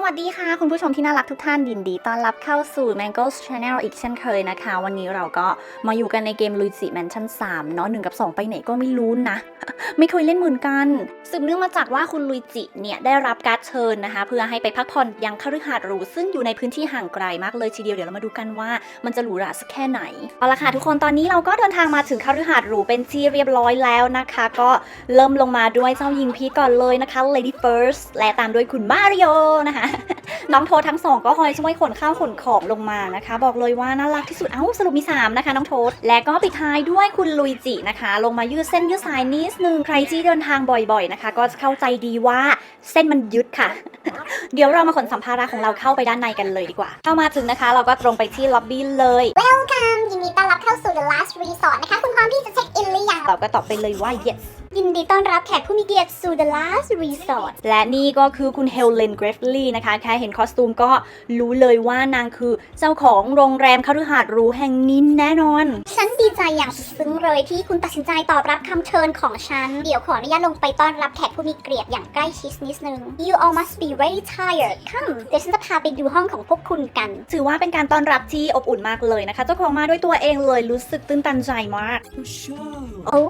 สวัสดีค่ะ คุณผู้ชมที่น่ารักทุกท่านยินดีต้อนรับเข้าสู่ Mango's Channel อีกเช่นเคยนะคะ วันนี้เราก็มาอยู่กันในเกม Luigi Mansion 3 เนาะ1กับ 2 ไปไหนก็ไม่รู้นะ ไม่เคยเล่นเหมือนกันสืบเนื่องมาจากว่าคุณลุยจิเนี่ยได้รับการเชิญนะคะ เพื่อให้ไปพักผ่อนยังคฤหาสน์หรูซึ่งอยู่ในพื้นที่ห่างไกลมากเลยทีเดียวเดี๋ยวเรามาดูกันว่ามันจะหรูหราสักแค่ไหนเอาละค่ะทุกคนตอนนี้เราก็เดินทางมาถึงคฤหาสน์หรูเป็นที่เรียบร้อยแล้วนะคะ ก็เริ่มลงมาด้วยเจ้าหญิงพีชก่อนเลยนะคะ Lady First และตามด้วยคุณมาริโอนะคะน้องโทษทั้งสองก็คอยช่วยขนข้าวขนของลงมานะคะ บอกเลยว่าน่ารักที่สุดเอ้าสรุปมี 3 นะคะน้องโทษและก็ปิดท้ายด้วยคุณลุยจินะคะ ลงมายืดเส้นยืดสายนิดนึงใครที่เดินทางบ่อยๆนะคะ ก็จะเข้าใจดีว่าเส้นมันยึดค่ะ เดี๋ยวเรามาขนสัมภาระของเราเข้าไปด้านในกันเลยดีกว่า เข้ามาถึงนะคะ เราก็ตรงไปที่ล็อบบี้เลย Welcome ยินดีต้อนรับเข้าสู่ The Last Resort นะคะ คุณพร้อมที่จะเช็คอินหรือยังเราก็ตอบไปเลยว่า yes ยินดีต้อนรับแขกผู้มีเกียรติสู่ The Last Resort และนี่ก็คือคุณเฮลเลนเกรฟลีนะคะ แค่เห็นคอสตูมก็รู้เลยว่านางคือเจ้าของโรงแรมคฤหาสน์หรูแห่งนี้แน่นอน ฉันดีใจอย่างสุดซึ้งเลยที่คุณตัดสินใจตอบรับคำเชิญของฉัน เดี๋ยวขออนุญาตลงไปต้อนรับแขกผู้มีเกียรติอย่างใกล้ชิดนิดนึง You all must be very tired Come เดี๋ยวฉันจะพาไปดูห้องของพวกคุณกัน ถือว่าเป็นการต้อนรับที่อบอุ่นมากเลยนะคะ เจ้าของมาด้วยตัวเองเลยรู้สึกตื้นตันใจมาก โอ้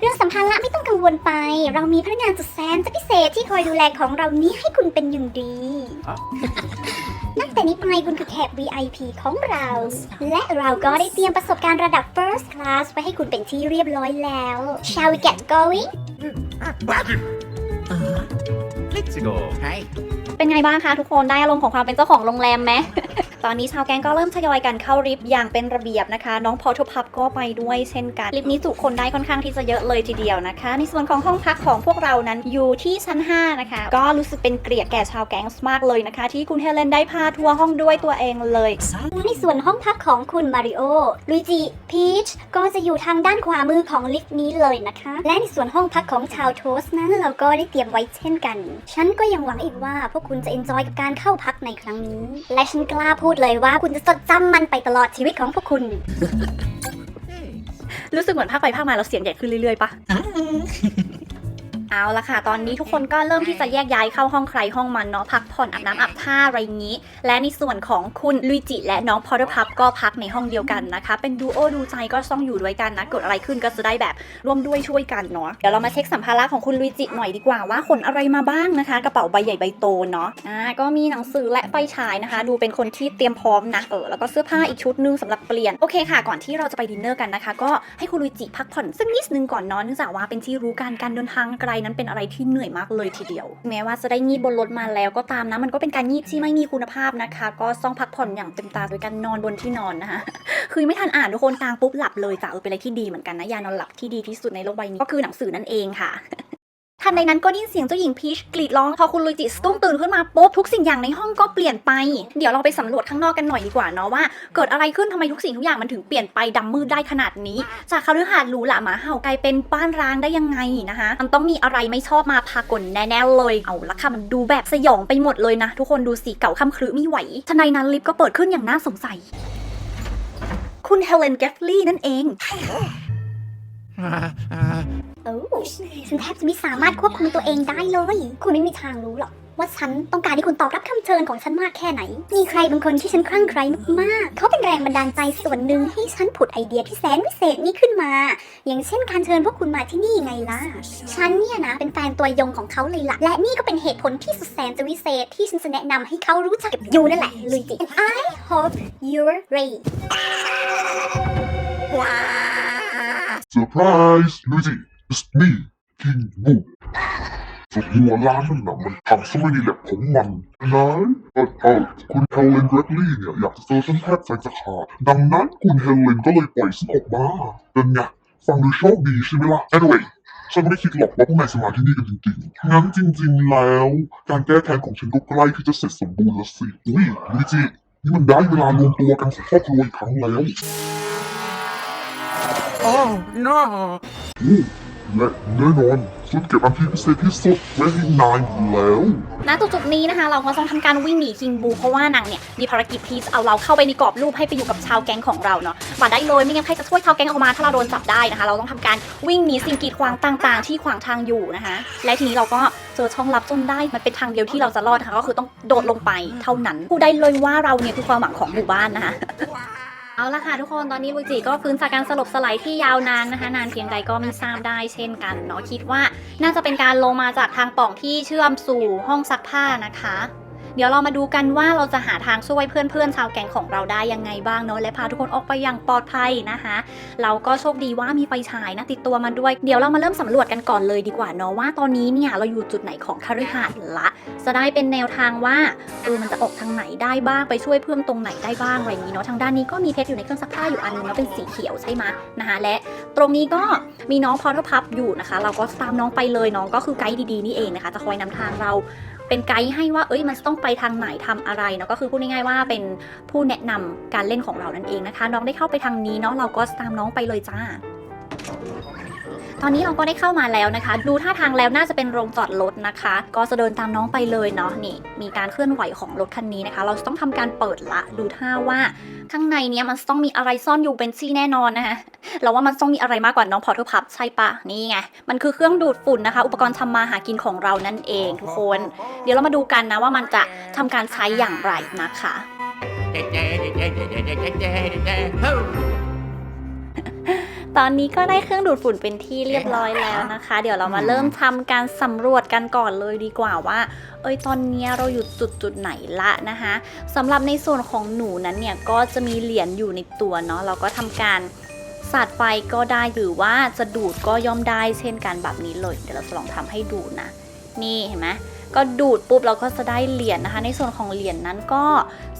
เรื่องสัมภาระไม่ต้องกังวลไป เรามีพนักงานสุดแสนจะพิเศษที่คอยดูแลของเรานี้ให้คุณเป็นอย่างดีตั้งแต่นี้ไปคุณคือแขก VIP ของเรา และเราก็ได้เตรียมประสบการณ์ระดับ First Class ไว้ให้คุณเป็นที่เรียบร้อยแล้ว Shall we get going Let's go. Hi. เป็นไงบ้างคะทุกคนได้อารมณ์ของความเป็นเจ้าของโรงแรมไหม ตอนนี้ชาวแก๊งก็เริ่มทยอยกันเข้าลิฟต์อย่างเป็นระเบียบนะคะ น้องพอทพับก็ไปด้วยเช่นกันลิฟต์นี้จุคนได้ค่อนข้างที่จะเยอะเลยทีเดียวนะคะ ในส่วนของห้องพักของพวกเรานั้นอยู่ที่ชั้น 5 นะคะ ก็รู้สึกเป็นเกลียดแก่ชาวแก๊งมากเลยนะคะ ที่คุณเฮเลนได้พาทัวร์ห้องด้วยตัวเองเลยและในส่วนห้องพักของคุณมาริโอลุยจิพีชก็จะอยู่ทางด้านขวามือของลิฟต์นี้เลยนะคะ และในส่วนห้องพักของชาวโทส์นั้นเราก็ได้เตรียมไว้เช่นกันฉันก็ยังหวังอีกว่าพวกคุณจะเอนจอยกับการเข้าพักในครั้งนี้ และฉันกล้าพูดเลยว่าคุณจะจดจำมันไปตลอดชีวิตของพวกคุณ รู้สึกเหมือนภาคไปภาคมาเราเสียงใหญ่ขึ้นเรื่อยๆปะ เอาละค่ะ ตอนนี้ทุกคนก็เริ่มที่จะแยกย้ายเข้าห้องใครห้องมันเนาะพักผ่อนอาบน้ำอาบท่าอะไรอย่างนี้ และในส่วนของคุณลุยจิและน้องพอร์พับก็พักในห้องเดียวกันนะคะ เป็นดูโอดูใจก็ต้องอยู่ด้วยกันนะเกิดอะไรขึ้นก็จะได้แบบร่วมด้วยช่วยกันเนาะเดี๋ยวเรามาเช็คสัมภาระของคุณลุยจิหน่อยดีกว่าว่าขนอะไรมาบ้างนะคะ กระเป๋าใบใหญ่ใบโตเนาะอ่าก็มีหนังสือและไฟฉายนะคะ ดูเป็นคนที่เตรียมพร้อมนะเออแล้วก็เสื้อผ้าอีกชุดนึงสำหรับเปลี่ยนโอเคค่ะ ก่อนที่เราจะไปดินเนอร์กันนะคะ ก็ให้คุณลุยจิพักผ่อนสักนิดนึงก่อนนอนเนื่องจากว่าเป็นที่รู้กันการเดินทางไกลนั้นเป็นอะไรที่เหนื่อยมากเลยทีเดียว แม้ว่าจะได้งีบบนรถมาแล้วก็ตามนะ มันก็เป็นการงีบที่ไม่มีคุณภาพนะคะ ก็ต้องพักผ่อนอย่างเต็มตาโดยการนอนบนที่นอนนะคะคือไม่ทันอ่านทุกคนกลางปุ๊บหลับเลยจ้ะเออเป็นอะไรที่ดีเหมือนกันนะยานอนหลับที่ดีที่สุดในโลกใบนี้ก็คือหนังสือนั่นเองค่ะ ทันใดนั้นก็ได้ยินเสียงเจ้าหญิงพีชกรีดร้องพอคุณลุยจิสตุ้งตื่นขึ้นมาปุ๊บทุกสิ่งอย่างในห้องก็เปลี่ยนไป เดี๋ยวเราไปสำรวจข้างนอกกันหน่อยดีกว่าเนาะว่า เกิดอะไรขึ้นทำไมทุกสิ่งทุกอย่างมันถึงเปลี่ยนไปดำมืดได้ขนาดนี้ จากคฤหาสน์หรูหราหมาเห่ากลายเป็นบ้านร้างได้ยังไงนะคะ มันต้องมีอะไรไม่ชอบมาพากลแน่ๆเลยเอาละค่ะมันดูแบบสยองไปหมดเลยนะ ทุกคนดูสีเก่าค่ำครึไม่ไหวทันใดนั้นลิฟต์ก็เปิดขึ้นอย่างน่าสงสัย คุณเฮเลนเกฟลี่นั่นเอง โอ้ฉันแทบจะไม่สามารถควบคุมตัวเองได้เลย คุณไม่มีทางรู้หรอก ว่าฉันต้องการให้คุณตอบรับคำเชิญของฉันมากแค่ไหน มีใครบางคนที่ฉันคลั่งไคล้มากๆ เขาเป็นแรงบันดาลใจส่วนหนึ่งให้ฉันผุดไอเดียที่แสนวิเศษนี้ขึ้นมา อย่างเช่นการเชิญพวกคุณมาที่นี่ไงล่ะ ฉันเนี่ยนะเป็นแฟนตัวยงของเขาเลยล่ะ และนี่ก็เป็นเหตุผลที่สุดแสนจะวิเศษที่ฉันจะแนะนำให้เขารู้จักกับยูนั่นแหละลุยจิ And I hope you're ready Surprise! Luigi, it's me, King Boo. สุดหัวล้านนั่นน่ะมันทำซะไม่ดีแหละของมันนายเออเออคุณเฮเลนเกรกลี่เนี่ยอยากจะเจอฉันแทบใจจะขาดดังนั้นคุณเฮเลนก็เลยปล่อยฉันออกมาเป็นไงฟังดูโชคดีใช่ไหมล่ะ anyway ฉันไม่ได้คิดหรอกว่าพวกนายจะมาที่นี่กันจริงๆ งั้นจริง ๆ แล้ว การแก้แค้นของฉันก็ใกล้ที่จะเสร็จสมบูรณ์แล้วสิอุ้ยลุยจินี่มันได้เวลารวมตัวกันของครอบครัวอีกครั้งแล้ว oh no. และแน่นอนฉันเก็บอันที่พิเศษที่สุดไว้ให้นายแล้วณจุดๆนี้นะคะ เราก็ต้องทำการวิ่งหนีคิงบูเพราะว่านางเนี่ยมีภารกิจที่จะเอาเราเข้าไปในกรอบรูปให้ไปอยู่กับชาวแก๊งของเราเนาะมาได้เลยไม่งั้นใครจะช่วยชาวแก๊งออกมาถ้าเราโดนจับได้นะคะ เราต้องทำการวิ่งหนีสิ่งกีดขวางต่างๆ ที่ขวางทางอยู่นะคะ และทีนี้เราก็เจอช่องลับจนได้มันเป็นทางเดียวที่เราจะรอดนะคะก็คือต้องโดดลงไปเท่านั้นพูดได้เลยว่าเราเนี่ยคือความหวังของหมู่บ้านนะคะ เอาละค่ะทุกคนตอนนี้บุจิก็ฟื้นจากการสลบสลายที่ยาวนานนะคะ นานเพียงใดก็ไม่ทราบได้เช่นกันเนาะคิดว่าน่าจะเป็นการลงมาจากทางป่องที่เชื่อมสู่ห้องซักผ้านะคะ เดี๋ยวเรามาดูกันว่าเราจะหาทางช่วยเพื่อนๆชาวแก๊งของเราได้ยังไงบ้างเนาะและพาทุกคนออกไปอย่างปลอดภัยนะคะ เราก็โชคดีว่ามีไฟฉายนะติดตัวมาด้วย เดี๋ยวเรามาเริ่มสำรวจกันก่อนเลยดีกว่าเนาะว่าตอนนี้เนี่ยเราอยู่จุดไหนของคฤหาสน์ละจะได้เป็นแนวทางว่าเออมันจะออกทางไหนได้บ้างไปช่วยเพื่อนตรงไหนได้บ้างอะไรอย่างนี้เนาะทางด้านนี้ก็มีเพชรอยู่ในเครื่องซักผ้าอยู่อันนึงแล้วเป็นสีเขียวใช่ไหมนะคะและตรงนี้ก็มีน้องพอทอร์พับอยู่นะคะ เราก็ตามน้องไปเลยน้องก็คือไกด์ดีๆนี่เองนะคะ จะคอยนำทางเรา เป็นไกด์ให้ว่าเอ้ยมันต้องไปทางไหนทำอะไรเนาะก็คือพูดง่ายๆว่าเป็นผู้แนะนำการเล่นของเรานั่นเองนะคะ น้องได้เข้าไปทางนี้เนาะเราก็ตามน้องไปเลยจ้า ตอนนี้เราก็ได้เข้ามาแล้วนะคะ ดูท่าทางแล้วน่าจะเป็นโรงจอดรถนะคะ ก็จะเดินตามน้องไปเลยเนาะนี่ มีการเคลื่อนไหวของรถคันนี้นะคะ เราต้องทำการเปิดละดูท่าว่าข้างในเนี้ยมันต้องมีอะไรซ่อนอยู่เป็นซี่แน่นอนนะคะเราว่ามันต้องมีอะไรมากกว่าน้องพอร์เทอร์พับใช่ปะนี่ไงมันคือเครื่องดูดฝุ่นนะคะ อุปกรณ์ทำมาหากินของเรานั่นเองทุกคน เดี๋ยวเรามาดูกันนะว่ามันจะทำการใช้อย่างไรนะคะ ตอนนี้ก็ได้เครื่องดูดฝุ่นเป็นที่เรียบร้อยแล้วนะคะ เดี๋ยวเรามาเริ่มทำการสำรวจกันก่อนเลยดีกว่าว่า เอ้ยตอนนี้เราอยู่จุดจุดไหนละนะคะสำหรับในส่วนของหนูนั้นเนี่ยก็จะมีเหรียญอยู่ในตัวเนาะเราก็ทำการสาดไฟก็ได้หรือว่าจะดูดก็ย่อมได้เช่นกันแบบนี้เลยเดี๋ยวเราจะลองทำให้ดูนะ นี่เห็นไหมก็ดูดปุ๊บเราก็จะได้เหรียญนะคะ ในส่วนของเหรียญนั้นก็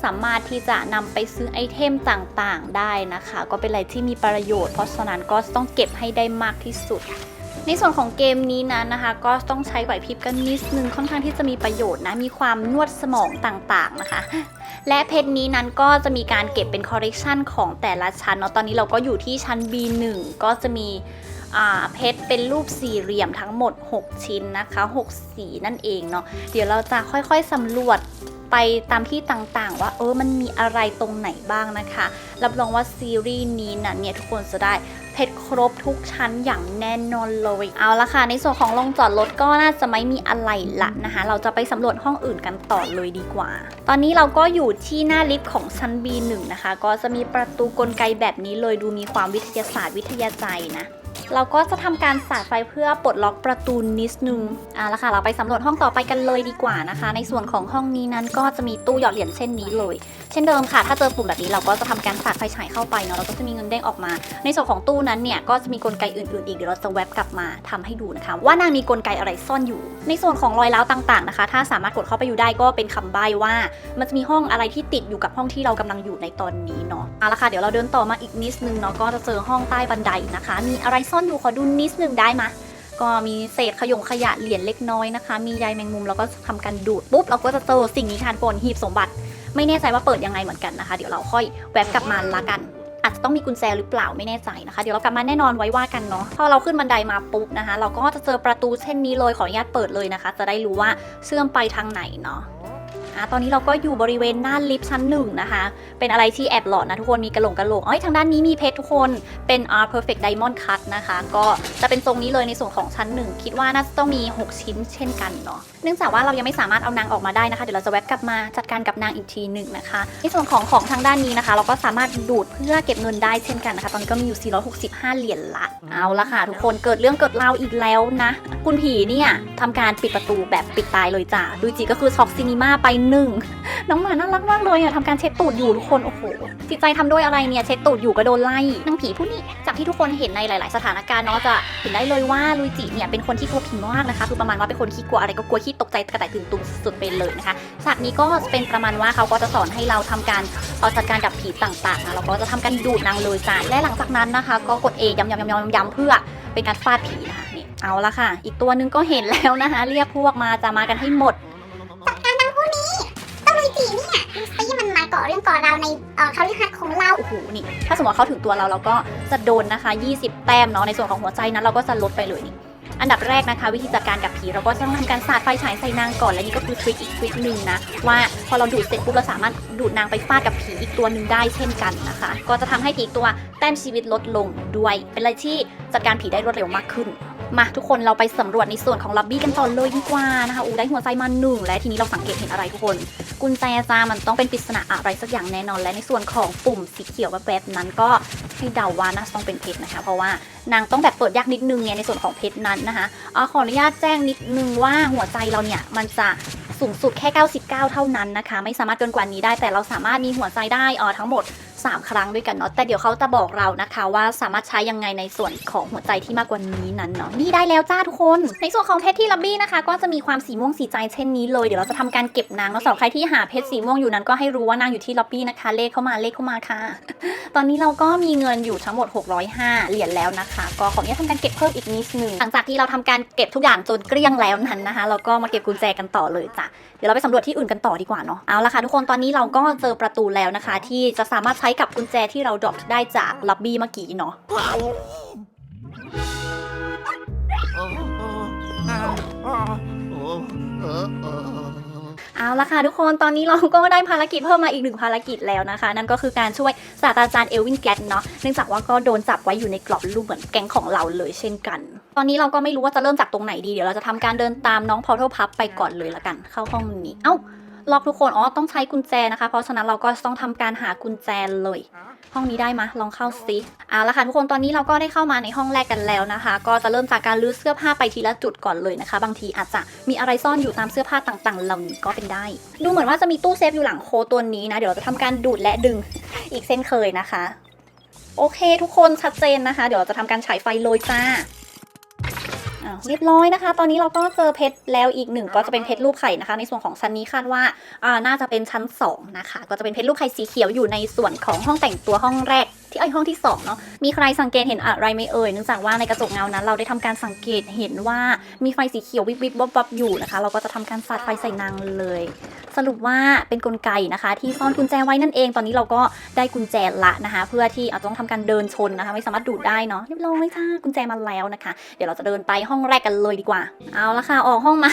สามารถที่จะนำไปซื้อไอเทมต่างๆ ได้นะคะ ก็เป็นอะไรที่มีประโยชน์ เพราะฉะนั้นก็ต้องเก็บให้ได้มากที่สุด ในส่วนของเกมนี้นั้นนะคะ ก็ต้องใช้ไหวพริบกันนิดนึงค่อนข้างที่จะมีประโยชน์นะมีความนวดสมองต่างๆนะคะและเพชรนี้นั้นก็จะมีการเก็บเป็นคอลเลกชันของแต่ละชั้นเนาะตอนนี้เราก็อยู่ที่ชั้น B1 ก็จะมีเพชรเป็นรูปสี่เหลี่ยมทั้งหมด 6 ชิ้นนะคะ 6 สีนั่นเองเนาะเดี๋ยวเราจะค่อยๆสำรวจ ไปตามที่ต่างๆ ว่าเออมันมีอะไรตรงไหนบ้างนะคะ รับรองว่าซีรีส์นี้นะเนี่ยทุกคนจะได้เพชรครบทุกชั้นอย่างแน่นอนเลยเอาละค่ะ ในส่วนของโรงจอดรถก็น่าจะไม่มีอะไรละนะคะ เราจะไปสำรวจห้องอื่นกันต่อเลยดีกว่า ตอนนี้เราก็อยู่ที่หน้าลิฟต์ของชั้น B1 นะคะ ก็จะมีประตูกลไกแบบนี้เลยดูมีความวิทยาศาสตร์วิทยาใจนะ เราก็จะทำการสาดไฟเพื่อปลดล็อกประตูนิดนึงเอาละค่ะ เราไปสำรวจห้องต่อไปกันเลยดีกว่านะคะ ในส่วนของห้องนี้นั้นก็จะมีตู้หยอดเหรียญเช่นนี้เลย เช่นเดิมค่ะ ถ้าเจอปุ่มแบบนี้เราก็จะทำการสาดไฟฉายเข้าไปเนาะเราก็จะมีเงินเด้งออกมา ในส่วนของตู้นั้นเนี่ยก็จะมีกลไกอื่นๆอีกเดี๋ยวเราจะแวบกลับมาทำให้ดูนะคะ ว่านางมีกลไกอะไรซ่อนอยู่ ในส่วนของรอยร้าวต่างๆนะคะ ถ้าสามารถกดเข้าไปอยู่ได้ก็เป็นคำใบ้ว่า มันจะมีห้องอะไรที่ติดอยู่กับห้องที่เรากำลังอยู่ในตอนนี้เนาะเอาละค่ะเดี๋ยวเราเดินต่อมาอีกนิดนึงเนาะก็จะเจอห้องใต้บันไดนะคะ มีอะไรซ่อนอยู่ขอดูนิดนึงได้ไหมยก็มีเศษขยงขยะเหรียญเล็กน้อยนะคะ มีใยแมงมุมแล้วก็ทำการดูดปุ๊บเราก็จะเจอสิ่งนี้ค่ะปนหีบสมบัติ ไม่แน่ใจว่าเปิดยังไงเหมือนกันนะคะ เดี๋ยวเราค่อยแวบกลับมาละกัน อาจจะต้องมีกุญแจหรือเปล่าไม่แน่ใจนะคะ เดี๋ยวเรากลับมาแน่นอนไว้ว่ากันเนาะพอเราขึ้นบันไดมาปุ๊บนะคะ เราก็จะเจอประตูเช่นนี้เลยขออนุญาตเปิดเลยนะคะ จะได้รู้ว่าเชื่อมไปทางไหนเนาะ อะตอนนี้เราก็อยู่บริเวณหน้าลิฟต์ชั้นหนึ่งนะคะ เป็นอะไรที่แอบหลอนนะทุกคนมีกระโหลกกระโหลกเอ้ยทางด้านนี้มีเพชรทุกคนเป็น R Perfect Diamond Cut นะคะ ก็จะเป็นทรงนี้เลยในส่วนของชั้นหนึ่งคิดว่าน่าจะต้องมี 6 ชิ้นเช่นกันเนาะ เนื่องจากว่าเรายังไม่สามารถเอานางออกมาได้นะคะ เดี๋ยวเราจะแวบกลับมาจัดการกับนางอีกทีหนึ่งนะคะ ในส่วนของของทางด้านนี้นะคะ เราก็สามารถดูดเพื่อเก็บเงินได้เช่นกันนะคะ ตอนนี้ก็มีอยู่ 465 เหรียญละเอาละค่ะ ทุกคนเกิดเรื่องเกิดราวอีกแล้วนะ คุณผีเนี่ยทำการปิดประตูแบบปิดตายเลยจ้าดูจีก็คือช็อกซินิมาไปหนึ่งน้องหมาน่ารักมากเลยอะทำการเช็ดตูดอยู่ทุกคนโอ้โหจิตใจทำด้วยอะไรเนี่ยเช็ดตูดอยู่ก็โดนไล่นางผีผู้นี้จากที่ทุกคนเห็นในหลาย ๆ สถานการณ์เนาะจะเห็นได้เลยว่าลุยจิเนี่ยเป็นคนที่กลัวผีมากนะคะคือประมาณว่าเป็นคนขี้กลัวอะไรก็กลัวขีตกใจกระต่ายตื่นตูมสุดๆไปเลยนะคะฉากนี้ก็เป็นประมาณว่าเขาก็จะสอนให้เราทำการเอาจัดการดับผีต่างๆนะเราก็จะทำการดูดนางเลยจ้าและหลังจากนั้นนะคะ ก็กด A ย้ำๆๆๆย้ำๆเพื่อเป็นการฟาดผีนะคะนี่เอาละค่ะ อีกตัวหนึงก็เห็นแล้วนะคะ เรียกพวกมาจะมากันให้หมดต้องลุยจีเนี่ยดูสิมันมาเกาะเรื่องก่อเราในเอ่อเขาเรียกหัดของเราโอ้โหนี่ ถ้าสมมติว่าเขาถึงตัวเราเราก็จะโดนนะคะ 20 แต้มเนาะในส่วนของหัวใจนั้นเราก็จะลดไปเลยนี่ อันดับแรกนะคะ วิธีจัดการกับผีเราก็ต้องทำการสาดไฟฉายใส่นางก่อน และนี่ก็คือทริคอีกทริคหนึ่งนะ ว่าพอเราดูดเสร็จปุ๊บเราสามารถดูดนางไปฟาดกับผีอีกตัวหนึ่งได้เช่นกันนะคะ ก็จะทำให้ผีตัวแต้มชีวิตลดลงด้วย เป็นอะไรที่จัดการผีได้รวดเร็วมากขึ้น มาทุกคนเราไปสำรวจในส่วนของล็อบบี้กันต่อเลยดีกว่านะคะอูได้หัวใจมาหนึ่งและทีนี้เราสังเกตเห็นอะไรทุกคน กุญแจจ้ามันต้องเป็นปริศนาอะไรสักอย่างแน่นอน และในส่วนของปุ่มสีเขียวแวบนั้นก็ให้เดาว่าน่าจะต้องเป็นเพชรนะคะ เพราะว่านางต้องแบบเปิดยากนิดนึงไงในส่วนของเพชรนั้นนะคะเอขออนุญาตแจ้งนิดนึงว่าหัวใจเราเนี่ยมันจะสูงสุดแค่ 99 เท่านั้นนะคะ ไม่สามารถเกินกว่านี้ได้แต่เราสามารถมีหัวใจได้เออทั้งหมด 3 ครั้งด้วยกันเนาะแต่เดี๋ยวเขาจะบอกเรานะคะว่าสามารถใช้ยังไงในส่วนของหัวใจที่มากกว่านี้นั้นเนาะนี่ได้แล้วจ้าทุกคน ในส่วนของเพชรที่ลับบี้นะคะ ก็จะมีความสีม่วงสีใจเช่นนี้เลยเดี๋ยวเราจะทำการเก็บนางเนาะสำหรับใครที่หาเพชรสีม่วงอยู่นั้นก็ให้รู้ว่านางอยู่ที่ล็อบบี้นะคะ เลขเข้ามาเลขเข้ามาค่ะ ตอนนี้เราก็มีเงินอยู่ทั้งหมด 605 เหรียญแล้วนะคะ ก็ขออนุญาตทำการเก็บเพิ่มอีกนิดนึงหลังจากที่เราทำการเก็บทุกอย่างจนเกลี้ยงแล้วนั้นนะคะ เราก็มาเก็บกุญแจกันต่อเลยจ้ะ ดี๋ยวเราไปสำรวจที่อื่นกันต่อดีกว่าเนาะเอาละค่ะทุกคนตอนนี้เราก็เจอประตูแล้วนะคะ ที่จะสามารถใช้กับกุญแจที่เราดรอปได้จากล็อบบี้เมื่อกี้เนาะ เอาละค่ะทุกคนตอนนี้เราก็ได้ภารกิจเพิ่มมาอีกหนึ่งภารกิจแล้วนะคะ นั่นก็คือการช่วยศาสตราจารย์เอลวินแกตเนาะเนื่องจากว่าก็โดนจับไว้อยู่ในกรอบรูปเหมือนแก๊งของเราเลยเช่นกัน ตอนนี้เราก็ไม่รู้ว่าจะเริ่มจากตรงไหนดีเดี๋ยวเราจะทำการเดินตามน้องพอ r ท l พับไปก่อนเลยละกัน เข้าห้องนี้เอ้าล็อกทุกคนอ๋อต้องใช้กุญแจนะคะ เพราะฉะนั้นเราก็ต้องทำการหากุญแจเลย ห้องนี้ได้มะลองเข้าซิเอาละค่ะทุกคนตอนนี้เราก็ได้เข้ามาในห้องแรกกันแล้วนะคะ ก็จะเริ่มจากการลื้อเสื้อผ้าไปทีละจุดก่อนเลยนะคะ บางทีอาจจะมีอะไรซ่อนอยู่ตามเสื้อผ้าต่างๆ เหล่านี้ก็เป็นได้ ดูเหมือนว่าจะมีตู้เซฟอยู่หลังโคตัวนี้นะ เดี๋ยวเราจะทำการดูดและดึงอีกเส้นเคยนะคะ โอเค ทุกคนชัดเจนนะคะ เดี๋ยวเราจะทำการฉายไฟโรยจ้า เรียบร้อยนะคะ ตอนนี้เราก็เจอเพชรแล้วอีกหนึ่งก็จะเป็นเพชรรูปไข่นะคะ ในส่วนของชั้นนี้คาดว่าอ่าน่าจะเป็นชั้นสองนะคะก็จะเป็นเพชรรูปไข่สีเขียวอยู่ในส่วนของห้องแต่งตัวห้องแรก ที่ไอห้องที่สองเนาะมีใครสังเกตเห็นอะไรไหมเอ่ยเนื่องจากว่าในกระจกเงานั้น เราได้ทำการสังเกตเห็นว่ามีไฟสีเขียววิบวิบวับวับอยู่นะคะ เราก็จะทำการสาดไฟใส่นางเลย สรุปว่าเป็นกลไกนะคะ ที่ซ่อนกุญแจไว้นั่นเองตอนนี้เราก็ได้กุญแจละนะคะ เพื่อที่อาจจะต้องทำการเดินชนนะคะ ไม่สามารถดูดได้เนาะเรียบร้อยค่ะกุญแจมาแล้วนะคะ เดี๋ยวเราจะเดินไปห้องแรกกันเลยดีกว่า เอาละค่ะออกห้องมา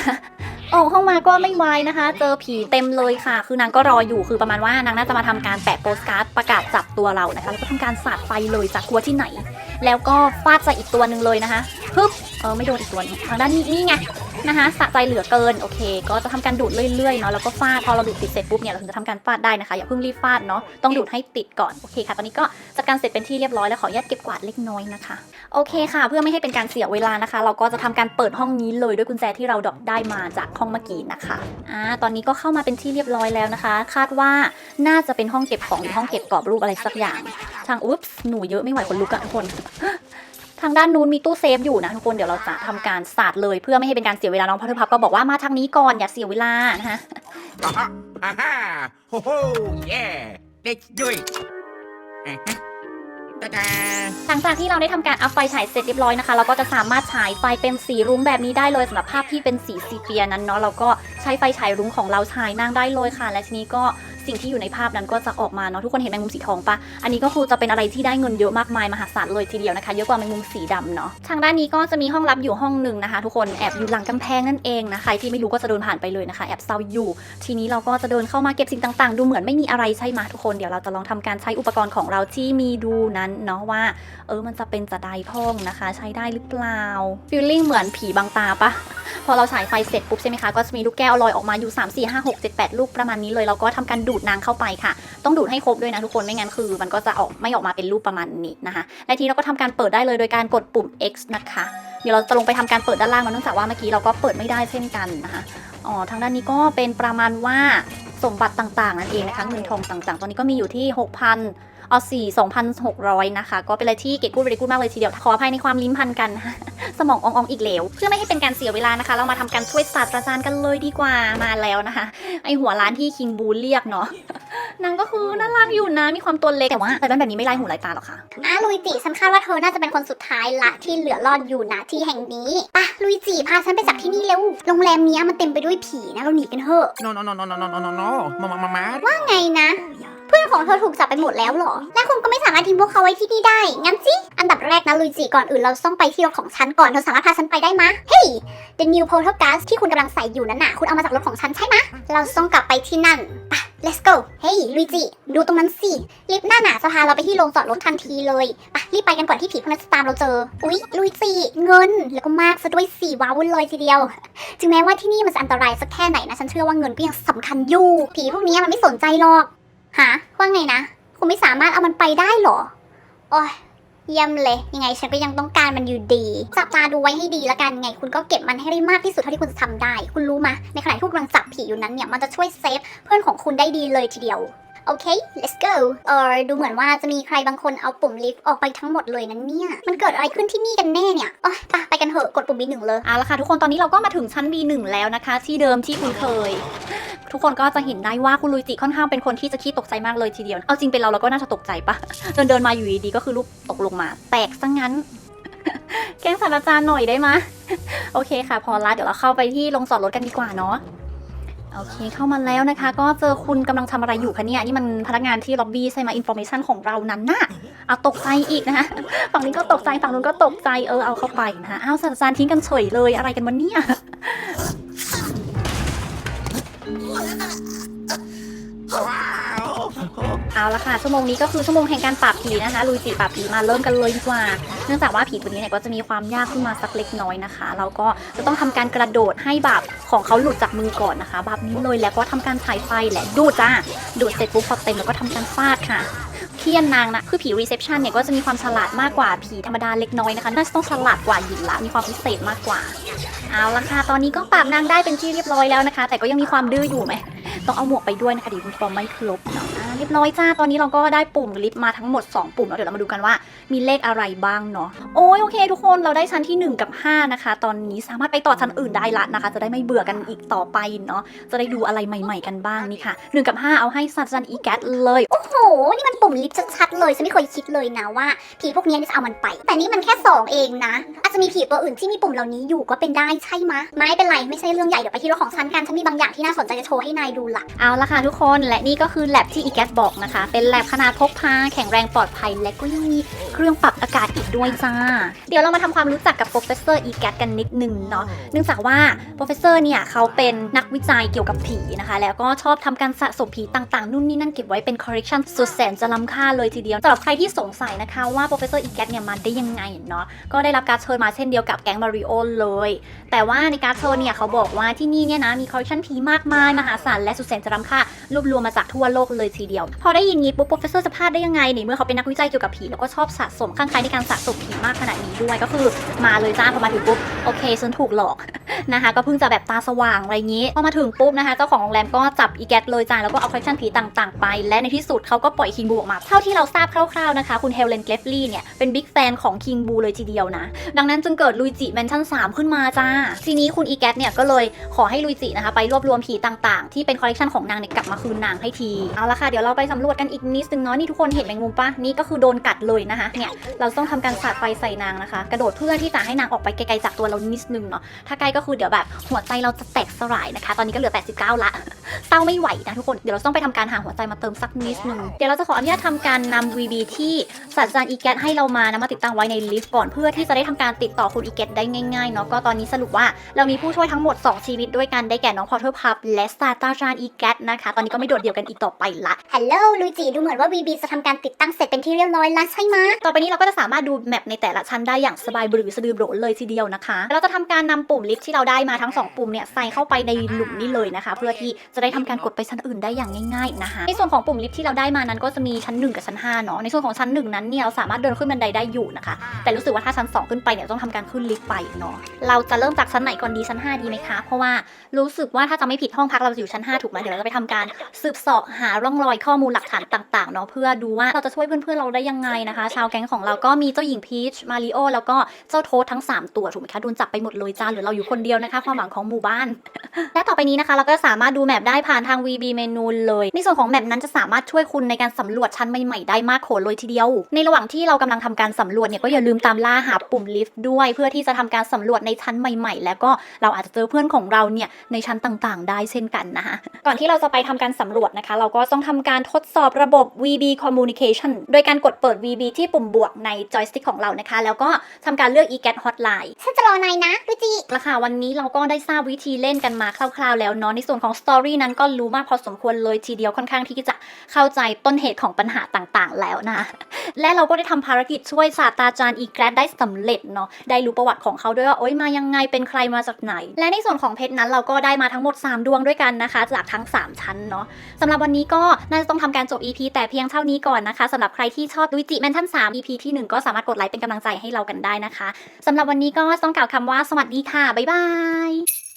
ออกห้องมาก็ไม่ไวนะคะ เจอผีเต็มเลยค่ะ คือนางก็รออยู่คือประมาณว่านางน่าจะมาทำการแปะโปสการ์ดประกาศจับตัวเรานะคะแล้วก็ทำการสาดไฟเลยจากครัวที่ไหน แล้วก็ฟาดใส่อีกตัวหนึ่งเลยนะคะฮึบ เออไม่โดนอีกตัวนึงทางด้านนี้นี่ไงนะคะสะใจเหลือเกินโอเค ก็จะทำการดูดเรื่อยๆเนาะแล้วก็ฟาดพอเราดูดติดเสร็จปุ๊บเนี่ยเราถึงจะทำการฟาดได้นะคะอย่าเพิ่งรีบฟาดเนาะต้องดูดให้ติดก่อนโอเคค่ะ ตอนนี้ก็จัดการเสร็จเป็นที่เรียบร้อยแล้วขออนุญาตเก็บกวาดเล็กน้อยนะคะโอเคค่ะ เพื่อไม่ให้เป็นการเสียเวลานะคะ เราก็จะทำการเปิดห้องนี้เลยด้วยกุญแจที่เราดรอปได้มาจากห้องเมื่อกี้นะคะอ่าตอนนี้ก็เข้ามาเป็นที่เรียบร้อยแล้วนะคะ คาดว่าน่าจะเป็นห้องเก็บของหรือห้องเก็บกรอบรูปอะไรสักอย่าง ทางอุ๊บหนูเยอะไม่ไหวคนลุกอะทุกคน ทางด้านนู้นมีตู้เซฟอยู่นะทุกคนเดี๋ยวเราจะทำการสาดเลยเพื่อไม่ให้เป็นการเสียเวลาน้องพัทพับก็บอกว่ามาทางนี้ก่อนอย่าเสียเวลานะคะ Aha! Aha! Ho ho! Yeah! Let's do it! Uh-huh. Ta-da! หลังจากที่เราได้ทำการอัพไฟฉายเสร็จเรียบร้อยนะคะ เราก็จะสามารถฉายไฟเป็นสีรุ้งแบบนี้ได้เลยสำหรับภาพที่เป็นสีซีเปียนั้นเนาะเราก็ใช้ไฟฉายรุ้งของเราฉายนางได้เลยค่ะ และทีนี้ก็สิ่งที่อยู่ในภาพนั้นก็จะออกมาเนาะทุกคนเห็นแมงมุมสีทองปะอันนี้ก็คือจะเป็นอะไรที่ได้เงินเยอะมากมายมหาศาลเลยทีเดียวนะคะเยอะกว่าแมงมุมสีดำเนาะทางด้านนี้ก็จะมีห้องลับอยู่ห้องหนึ่งนะคะ ทุกคนแอบอยู่หลังกำแพงนั่นเองนะใครที่ไม่รู้ก็จะเดินผ่านไปเลยนะคะ แอบเซาอยู่ ทีนี้เราก็จะเดินเข้ามาเก็บสิ่งต่าง ๆ ดูเหมือนไม่มีอะไรใช่ไหมทุกคนเดี๋ยวเราจะลองทำการใช้อุปกรณ์ของเราที่มีดูนั้นเนาะว่า เออมันจะเป็นจะไดท่องนะคะ ใช้ได้หรือเปล่าฟีลลิ่งเหมือนผีบางตาปะพอเราฉายไฟเสร็จปุ๊บใช่ไหมคะก็จะมีลูกแก้วลอยออกมาอยู่ 3 4 5 6 7 8 ลูกประมาณนี้เลยเราก็ทำการดูดนางเข้าไปค่ะ ต้องดูดให้ครบด้วยนะทุกคนไม่งั้นคือ มันก็จะออกไม่ออกมาเป็นรูปประมาณนี้นะคะและทีนี้เราก็ทำการเปิดได้เลยโดยการกดปุ่ม X นะคะ เดี๋ยวเราจะลงไปทำการเปิดด้านล่างเนอะเนื่องจากว่าเมื่อกี้เราก็เปิดไม่ได้เช่นกันนะคะอ๋อทางด้านนี้ก็เป็นประมาณว่าสมบัติต่างๆนั่นเองนะคะเงินทองต่างๆ ตอนนี้ก็มีอยู่ที่ 6,000เอาสี่สองพันหกร้อยนะคะ ก็เป็นอะไรที่เก็บกู้ไปกู้มากเลยทีเดียว ขออภัยในความลิ้นพันกันนะะ สมองอองๆอีกแล้ว เพื่อไม่ให้เป็นการเสียเวลานะคะ เรามาทำการช่วยศาสตราจารย์กันเลยดีกว่ามาแล้วนะคะ ไอหัวร้านที่คิงบูเรียกเนาะ นางก็คือน่ารักอยู่นะ มีความตัวเล็กแต่ว่าแต่เป็นแบบนี้ไม่ไล่หูไล่ตาหรอกค่ะอะลุยจิฉันคาดว่าเธอน่าจะเป็นคนสุดท้ายละที่เหลือรอดอยู่ณที่แห่งนี้ไปะลุยจิพาฉันไปจากที่นี่เร็วโรงแรมเนี้ยมันเต็มไปด้วยผีนะเราหนีกันเถอะโนโนโนโนโนโนโนโนมามามามาว่าไงนะ เพื่อนของเธอถูกจับไปหมดแล้วเหรอ และคุณก็ไม่สามารถทิ้งพวกเขาไว้ที่นี่ได้ งั้นสิ อันดับแรกนะลุยจิก่อนอื่นเราต้องไปที่รถของฉันก่อนเธอสามารถพาฉันไปได้มะเฮ้ย The new portal gas ที่คุณกำลังใส่อยู่นั่นน่ะ คุณเอามาจากรถของฉันใช่มะเราต้องกลับไปที่นั่นไป let's go เฮ้ยลุยจิ ดูตรงนั้นสิ ลิฟต์หน้าหนาจะพาเราไปที่โรงจอดรถทันทีเลยป่ะรีบไปกันก่อนที่ผีพวกนั้นจะตามเราเจอ อุ๊ยลุยจิ เงิน แล้วก็มากซะด้วยสี่ว้าวุ่นเลยทีเดียว ถึงแม้ว่าที่นี่มันจะอันตรายสักแค่ไหนนะ ฉันเชื่อว่าเงินก็ยังสำคัญอยู่ ผีพวกนี้มันไม่สนใจหรอกฮะว่าไงนะ คุณไม่สามารถเอามันไปได้หรอ โอ้ย เยี่ยมเลย ยังไงฉันก็ยังต้องการมันอยู่ดี จับตาดูไว้ให้ดีละกันไง คุณก็เก็บมันให้ได้มากที่สุดเท่าที่คุณจะทำได้ คุณรู้มะในขณะที่คุณกำลังจับผีอยู่นั้นเนี่ยมันจะช่วยเซฟเพื่อนของคุณได้ดีเลยทีเดียว โอเค let's go เออดูเหมือนว่าจะมีใครบางคนเอาปุ่มลิฟต์ออกไปทั้งหมดเลยนั้นเนี่ย มันเกิดอะไรขึ้นที่นี่กันแน่เนี่ยอ้ยไปไปกันเถอะ กดปุ่มบีหนึ่งเลยเอาละค่ะทุกคนตอนนี้เราก็มาถึงชั้น B1 แล้วนะคะ ที่เดิมที่คุณเคยทุกคนก็จะเห็นได้ว่าคุณลุยจิค่อนข้างเป็นคนที่จะขี้ตกใจมากเลยทีเดียว เอาจริงเป็นเราเราก็น่าจะตกใจปะเดินเดินมาอยู่ดีๆก็คือลูกตกลงมา แตกซะงั้น แกล้งศาสตราจารย์หน่อยได้ไหมโอเคค่ะ พอละเดี๋ยวเราเข้าไปที่ลงจอดรถกันดีกว่าเนาะ โอเคเข้ามาแล้วนะคะ ก็เจอคุณกำลังทำอะไรอยู่คะเนี่ยนี่มันพนักงานที่ล็อบบี้ใช่ไหมอินโฟ a t ชันของเรานั้นน่ะเอาตกใจอีกนะคะฝั่งนี้ก็ตกใจฝั่งนู้นก็ตกใจเออเอาเข้าไปนะคะอ้าวศาสตราจารย์ทิ้งกันเฉยเลยอะไรกันวะเนี่ยว้าวเอาละค่ะชั่วโมงนี้ก็คือชั่วโมงแห่งการปราบผีนะคะลุยจิปราบผีมาเริ่มกันเลยดีกว่าเนื่องจากว่าผีตัวนี้เนี่ยก็จะมีความยากขึ้นมาสักเล็กน้อยนะคะเราก็จะต้องทำการกระโดดให้บาปของเขาหลุดจากมือก่อนนะคะบาปนี้เลยแล้วก็ทำการถ่ายไฟและดูดจ้าดูดเสร็จปุ๊บพอเต็มแล้วก็ทำการฟาดค่ะเทียนนางนะคือผีรีเซพชันเนี่ยก็จะมีความฉลาดมากกว่าผีธรรมดาเล็กน้อยนะคะน่าจะต้องฉลาดกว่าหยินละมีความพิเศษมากกว่าเอาละค่ะตอนนี้ก็ปราบนางได้เป็นที่เรียบร้อยแล้วนะคะ แต่ก็ยังมีความดื้ออยู่ไหม ต้องเอาหมวกไปด้วยนะคะเดี๋ยวคุณฟอร์มไม่ครบเนาะอ่าเรียบร้อยจ้าตอนนี้เราก็ได้ปุ่มลิฟต์มาทั้งหมด 2 ปุ่มแล้วเดี๋ยวเรามาดูกันว่ามีเลขอะไรบ้างเนาะโอ้ยโอเค ทุกคนเราได้ชั้นที่ 1 กับ 5 นะคะ ตอนนี้สามารถไปต่อชั้นอื่นได้ละนะคะ จะได้ไม่เบื่อกันอีกต่อไปเนาะจะได้ดูอะไรใหม่ ๆ กันบ้างนี่ค่ะ1กับ 5 เอาให้สัตว์จันอีแกตเลยโอ้โหนี่มันปุ่มลิฟต์ชัดๆเลยฉันไม่เคยคิดเลยนะว่าผีพวกนี้จะเอามันไป แต่นี่มันแค่ 2 เองนะ อาจจะมีผีตัวอื่นที่มีปุ่มเหล่านี้อยู่ก็เป็นได้ใช่มไม่เป็นไรไม่ใช่เรื่องใหญ่เดี๋ยวไปที่รถของฉันกันฉันมีบางอย่างที่น่าสนใจจะโชว์ให้นายดูละเอาละค่ะทุกคนและนี่ก็คือแ a บที่อีแกตบอกนะคะ เป็นแ a บขนาดพกพาแข็งแรงปลอดภัย และก็ยังมีเครื่องปรับอากาศอีกด้วยจ้า เดี๋ยวเรามาทำความรู้จักกับโปรเฟสเซอร์อีแกตกันนิดนึงเนาะเนื่องจากว่าโปรเฟสเซอร์เนี่ยเขาเป็นนักวิจัยเกี่ยวกับผีนะคะ แล้วก็ชอบทำการสะสมผีต่างๆ นู่นนี่นั่นเก็บไว้เป็นคอลเลกชันสุดแสนจะล้ำค่าเลยทีเดียวสำหรับใครที่สงสัยนะคะว่าโปรเฟสเซอร์อีแกตเนี่ยมาได้ยังไงเนาะก็ได้รับการเชิญมาเช่นเดียวกับแก๊งมาริโอเลย แต่ว่าในการเชิญเนี่ยเขาบอกว่าที่นี่เนี่ยนะมีคอลเลกชันผีมากมายมหาศาลและสุดแสนจะล้ำค่ารวบรวมมาจากทั่วโลกเลยทีเดียว พอได้ยินงี้ปุ๊บโปรเฟสเซอร์จะพลาดได้ยังไงในเมื่อเขาเป็นนักวิจัยเกี่ยวกับผีแล้วก็ชอบสะสมข้างใครในการสะสมผีมากขนาดนี้ด้วยก็คือมาเลยจ้าพอมาถึงปุ๊บโอเคฉันถูกหลอกนะคะก็เพิ่งจะแบบตาสว่างอะไรงี้พอมาถึงปุ๊บนะคะเจ้าของโรงแรมก็จับอีแกตเลยจ้าแล้วก็เอาคอลเลคชันผีต่างๆไป และในที่สุดเขาก็ปล่อยคิงบูออกมาเท่าที่เราทราบคร่าวๆนะคะคุณเฮเลนเกรฟลี่เนี่ยเป็นบิ๊กแฟนของคิงบูเลยทีเดียวนะ ดังนั้นจึงเกิดลุยจิแมนชั่น3ขึ้นมาจ้าทีนี้คุณอีแกตเนี่ยก็เลยขอให้ลุยจินะคะไปรวบรวมผีต่างๆ ที่เป็นคอลเลคชันของนางเนี่ยกลับมาคืนนางให้ที เอาละค่ะ เดี๋ยวเราไปสำรวจกันอีกนิดนึงเนาะนี่ทุกคนเห็นแมงมุมปะนี่ก็คือโดนกัดเลยนะคะเนี่ยเราต้องทำการสาดไฟใส่นางนะคะ กระโดดเพื่อที่จะให้นางออกไปไกลๆจากตัวเรานิดนึงเนาะถ้าใกล้ก็คือเดี๋ยวแบบหัวใจเราจะแตกสลายนะคะ ตอนนี้ก็เหลือ 89 ละเศร้าไม่ไหวนะทุกคนเดี๋ยวเราต้องไปทำการหาหัวใจมาเติมสักนิดนึงเดี๋ยวเราจะขออนุญาตทำการนำ VB ที่ศาสตราจารย์อีแกตให้เรามานะมาติดตั้งไว้ในลิฟต์ก่อนเพื่อที่จะได้ทำการติดต่อคุณอีแกตได้ง่ายๆเนาะก็ตอนนี้สรุปว่าเรามีผู้ช่วยทั้งหมด 2 ชีวิตด้วยกันได้แก่น้องพอเทอร์พับและศาสตราจารย์อีแกตนะคะ ตอนนี้ก็ไม่โดดเดี่ยวกันอีกต่อไปละฮัลโหลลุยจิดูเหมือนว่า VB จะทำการติดตั้งเสร็จเป็นที่เรียบร้อยแล้วใช่ไหมต่อไปนี้เราก็จะสามารถดูแมปในแต่ละชั้นได้อย่างสบายบรือสะดือโบรเลยทีเดียวนะคะ เราจะทำการนำปุ่มลิฟต์ที่เราได้มาทั้ง 2 ปุ่มเนี่ยใส่เข้าไปในหลุมนี้เลยนะคะ เพื่อที่จะได้ทำการกดไปชั้นอื่นได้อย่างง่ายๆนะคะ ในส่วนของปุ่มลิฟต์ที่เราได้มานั้นก็จะมีชั้น 1 กับชั้น5เนาะในส่วนของชั้น 1 นั้นเนี่ยเราสามารถเดินขึ้นบันไดได้อยู่นะคะ แต่รู้สึกว่าถ้าชั้น 2 ขึ้นไปเนี่ยต้องทำการขึ้นลิฟต์ไปเนาะเราจะเริ่มจากชั้นไหนก่อนดีชั้น 5 ดีไหมคะเพราะว่ารู้สึกว่าถ้าจะไม่ผิดห้องพักเราจะอยู่ชั้น5ถูกไหมเดี๋ยวเราจะไปทำการสืบเสอบหาร่องรอยข้อมูลหลักฐานต่างๆเนาะเพื่อดูว่าเราจะช่วยเพื่อนๆเราได้ยังไงนะคะ ชาวแก๊งของเราก็มีเจ้าหญิงพีชมาริโอแล้วก็เจ้าโทษทั้ง 3 ตัวถูกไหมคะโดนจับไปหมดเลยจ้าหรือเราอยู่คนเดียวนะคะความหวังของหมู่บ้าน และต่อไปนี้นะคะ เราก็สามารถดูแมปได้ผ่านทาง VB เมนูเลย ในส่วนของแมปนั้นจะสามารถช่วยคุณในการสำรวจชั้นใหม่ๆได้มากโขเลยทีเดียว ในระหว่างที่เรากำลังทำการสำรวจเนี่ยก็อย่าลืมตามล่าหาปุ่มลิฟต์ด้วย เพื่อที่จะทำการสำรวจในชั้นใหม่ ๆ แล้วก็เราอาจจะเจอเพื่อนของเราเนี่ยในชั้นต่างๆ ได้เช่นกันนะคะก่อนที่เราจะไปทำการสำรวจนะคะ เราก็ต้องทำการทดสอบระบบ VB Communication โดยการกดเปิด VB ที่ปุ่มบวกในจอยสติ๊กของเรานะคะ แล้วก็ทำการเลือก eGet Hotline ฉันจะรอนายนะดูจิละค่ะวันนี้เราก็ได้ทราบวิธีเล่นกันมาคร่าวๆ แล้วเนาะในส่วนของสตอรี่นั้นก็รู้มากพอสมควรเลยทีเดียวค่อนข้างที่จะเข้าใจต้นเหตุของปัญหาต่างๆ แล้วนะและเราก็ได้ทำภารกิจช่วยศาสตราจารย์อีแกรดได้สำเร็จเนาะได้รู้ประวัติของเขาด้วยว่าโอ๊ยมายังไงเป็นใครมาจากไหน และในส่วนของเพชรนั้นเราก็ได้มาทั้งหมด 3 ดวงด้วยกันนะคะจากทั้ง 3 ชั้นเนาะสำหรับวันนี้ก็น่าจะต้องทำการจบ EP แต่เพียงเท่านี้ก่อนนะคะสำหรับใครที่ชอบลุยจิแมนท่าน3 EP ที่หนึ่งก็สามารถกดไลค์เป็นกำลังใจให้เรากันได้นะคะสำหรับวันนี้ก็ต้องกล่าวคำว่าสวัสดีค่ะบ๊ายบาย